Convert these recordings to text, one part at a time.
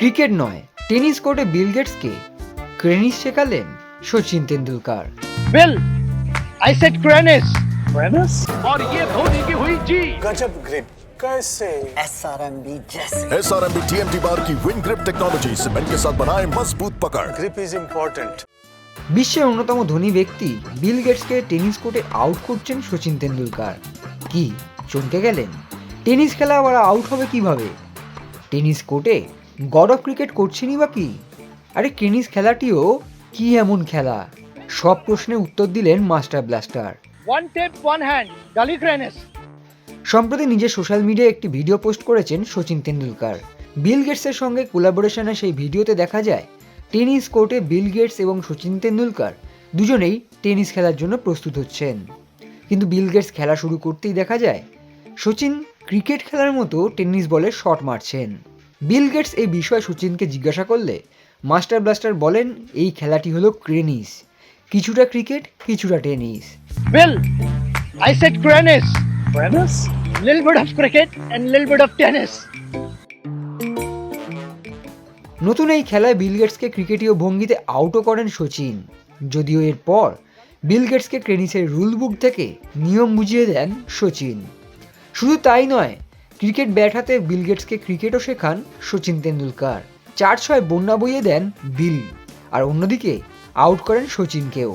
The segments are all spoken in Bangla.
ক্রিকেট নয় টেনিস কোর্টে বিল গেটসকে ক্রেনিস শেখালেন Sachin Tendulkar Bill, I said Cranis. Premise? और ये धोनी की हुई जी गजब ग्रिप कैसे SRMB जैसे S R M B T M T bar की विन ग्रिप टेक्नोलॉजी सीमेंट के साथ बनाए मजबूत पकड़ ग्रिप इज इम्पोर्टेंट বিশ্বের অন্যতম ধনী ব্যক্তি বিল গেটসকে টেনিস কোর্টে আউট করছেন সচিন তেন্ডুলকার কি চমকে গেলেন টেনিস খেলা আবার আউট হবে কিভাবে টেনিস কোর্টে গড অফ ক্রিকেট করছেনই বা কি? আরে টেনিস খেলাটিও কি এমন খেলা? সব প্রশ্নের উত্তর দিলেন master blaster. One tip, one hand. Gully Cranis. সম্প্রতি নিজের সোশ্যাল মিডিয়ায় একটি ভিডিও পোস্ট করেছেন সচিন তেন্ডুলকার। বিল গেটসের সঙ্গে কোলাবোরেশনে সেই ভিডিওতে দেখা যায় টেনিস কোর্টে বিল গেটস এবং সচিন তেন্ডুলকার দুজনেই টেনিস খেলার জন্য প্রস্তুত হচ্ছেন। কিন্তু বিল গেটস খেলা শুরু করতেই দেখা যায় সচিন ক্রিকেট খেলার মতো টেনিস বলে শট মারছেন। বিল গেটস এই বিষয়ে সচিনকে জিজ্ঞাসা করলে মাস্টার ব্লাস্টার বলেন এই খেলাটি হলো ক্রেনিস কিছুটা ক্রিকেট কিছুটা tennis Bill, I said Cranis. Premise? Little bit of cricket and little bit of tennis. নতুন এই খেলায় বিল গেটসকে ক্রিকেটীয় ভঙ্গিতে আউটও করেন সচিন যদিও এরপর বিল গেটসকে ক্রেনিসের রুল বুক থেকে নিয়ম বুঝিয়ে দেন সচিন শুধু তাই নয় ক্রিকেট ব্যাট হাতে বিল গেটসকে ক্রিকেটও শেখান সচিন তেন্ডুলকার। চার ছয় বন্যা বইয়ে দেন বিল, আর অন্যদিকে আউট করেন সচিনকেও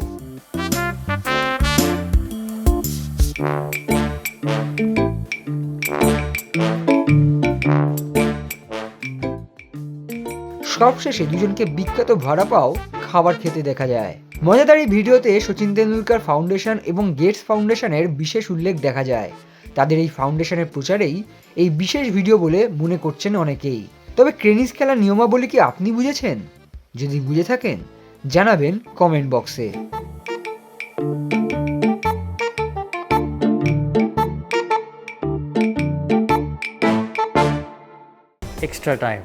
সবশেষে দুজনকে বিখ্যাত ভাড়া পাও খাবার খেতে দেখা যায়। মজাদার এই ভিডিওতে সচিন তেন্ডুলকার ফাউন্ডেশন এবং গেটস ফাউন্ডেশনের বিশেষ উল্লেখ দেখা যায়। তাদের এই ফাউন্ডেশনের প্রচারেই এই বিশেষ ভিডিও বলে মনে করছেন অনেকেই। তবে ক্রেনিস খেলার নিয়মাবলী কি আপনি বুঝেছেন? যদি বুঝে থাকেন, জানাবেন কমেন্ট বক্সে। Extra time.